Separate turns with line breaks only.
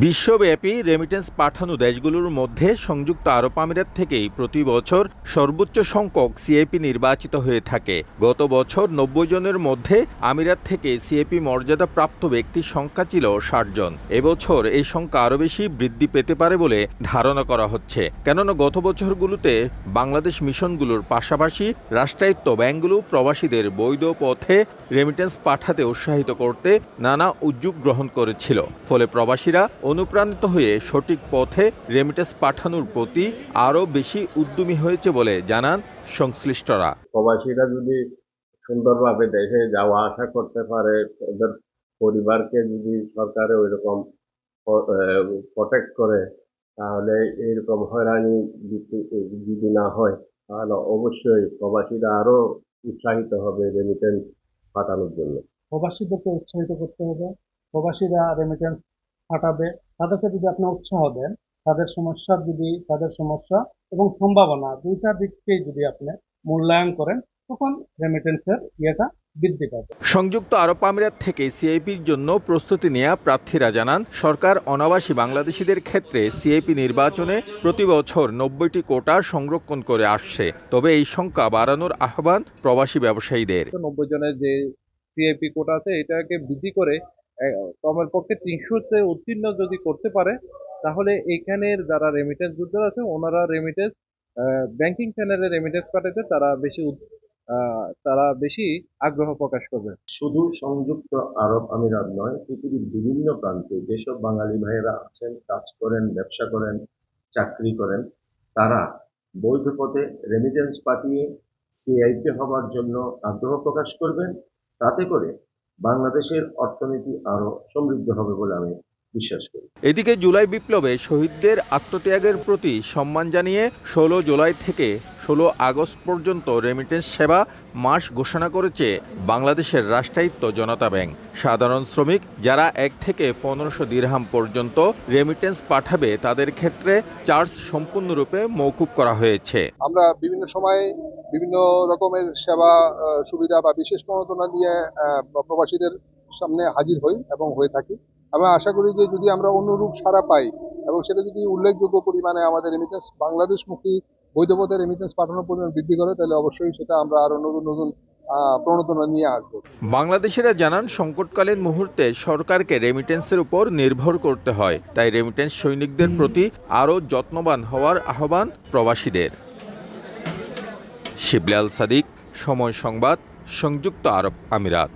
বিশ্বব্যাপী রেমিটেন্স পাঠানো দেশগুলোর মধ্যে সংযুক্ত আরব আমিরাত থেকেই প্রতি বছর সর্বোচ্চ সংখ্যক সিএপি নির্বাচিত হয়ে থাকে। গত বছর নব্বই জনের মধ্যে আমিরাত থেকে সিএপি মর্যাদা প্রাপ্ত ব্যক্তির সংখ্যা ছিল ষাট জন। এবছর এই সংখ্যা আরও বেশি বৃদ্ধি পেতে পারে বলে ধারণা করা হচ্ছে। কেননা গত বছরগুলোতে বাংলাদেশ মিশনগুলোর পাশাপাশি রাষ্ট্রায়ত্ত ব্যাংকগুলো প্রবাসীদের বৈধ পথে রেমিটেন্স পাঠাতে উৎসাহিত করতে নানা উদ্যোগ গ্রহণ করেছিল। ফলে প্রবাসীরা অনুপ্রাণিত হয়ে সঠিক পথে রেমিটেন্স পাঠানোর প্রতি আরও বেশি উদ্যমী হয়েছে বলে জানান সংশ্লিষ্টরা।
প্রবাসীরা যদি সুন্দরভাবে দেশে যাওয়া আসা করতে পারে ওদের পরিবারকে যদি সরকারে ওই রকম প্রটেক্ট করে তাহলে এইরকম হয়রানি যদি- যদি না হয় তাহলে অবশ্যই প্রবাসীরা আরও উৎসাহিত হবে রেমিটেন্স পাঠানোর জন্য।
প্রবাসীদেরকে উৎসাহিত করতে হবে। প্রবাসীরা রেমিটেন্স পাঠাবে তাদেরকে যদি আপনি উৎসাহ দেন তাদের সমস্যার যদি তাদের সমস্যা এবং সম্ভাবনা দুইটা দিককেই যদি আপনি মূল্যায়ন করেন তখন রেমিটেন্সের ইয়েটা বৃদ্ধি পাবে।
সংযুক্ত আরব আমিরাত থেকে সিআইপির জন্য প্রস্তুতি নেয়া প্রার্থীরা জানান সরকার অনাবাসী বাংলাদেশিদের ক্ষেত্রে সিআইপি নির্বাচনে প্রতি বছর নব্বইটি কোটা সংরক্ষণ করে আসছে। তবে এই সংখ্যা বাড়ানোর আহ্বান প্রবাসী ব্যবসায়ীদের।
নব্বই জনের যে সিআইপি কোটা আছে এটাকে বৃদ্ধি করে কমের পক্ষে তিনশোতে উত্তীর্ণ যদি করতে পারে, তাহলে এখানের যারা রেমিটেন্স যোদ্ধা আছে ওনারা রেমিটেন্স ব্যাংকিং চ্যানেলে রেমিটেন্স পাঠাতে তারা বেশি তারা বেশি আগ্রহ প্রকাশ করবে।
শুধু সংযুক্ত আরব আমিরাত নয়, পৃথিবীর বিভিন্ন প্রান্তে যেসব বাঙালি ভাইয়েরা আছেন, কাজ করেন, ব্যবসা করেন, চাকরি করেন, তারা বৈধ পথে রেমিটেন্স পাঠিয়ে সিআইপি হবার জন্য আগ্রহ প্রকাশ করবেন। তাতে করে বাংলাদেশের অর্থনীতি আরও সমৃদ্ধ হবে বলে আমি বিশ্বাস করি।
এদিকে জুলাই বিপ্লবে শহীদদের আত্মত্যাগের প্রতি সম্মান জানিয়ে ষোলো জুলাই থেকে ষোলো আগস্ট পর্যন্ত রেমিটেন্স সেবা মাস ঘোষণা করেছে বাংলাদেশের রাষ্ট্রায়ত্ত জনতা ব্যাংক। সাধারণ শ্রমিক যারা এক থেকে পনেরোশো দিরহাম পর্যন্ত রেমিটেন্স পাঠাবে তাদের ক্ষেত্রে চার্জ সম্পূর্ণরূপে মৌকুব করা হয়েছে।
আমরা বিভিন্ন সময় বিভিন্ন রকমের সেবা সুবিধা বা বিশেষ প্রণোদনা দিয়ে প্রবাসীদের সামনে হাজির হই এবং হয়ে থাকি। আমি আশা করি যে যদি আমরা অনুরূপ সাড়া পাই এবং সেটা যদি উল্লেখযোগ্য পরিমাণে আমাদের রেমিটেন্স বাংলাদেশমুখী বৈধপথে রেমিটেন্স পাঠানোর পরিমাণ বৃদ্ধি করে তাহলে অবশ্যই সেটা আমরা আরও নতুন নতুন প্রণোদনা নিয়ে আসব।
বাংলাদেশিরা জানান সংকটকালীন মুহূর্তে সরকারকে রেমিটেন্সের উপর নির্ভর করতে হয়। তাই রেমিটেন্স সৈনিকদের প্রতি আরও যত্নবান হওয়ার আহ্বান প্রবাসীদের। শিবলাল সাদিক সময় সংবাদ সংযুক্ত আরব আমিরাত।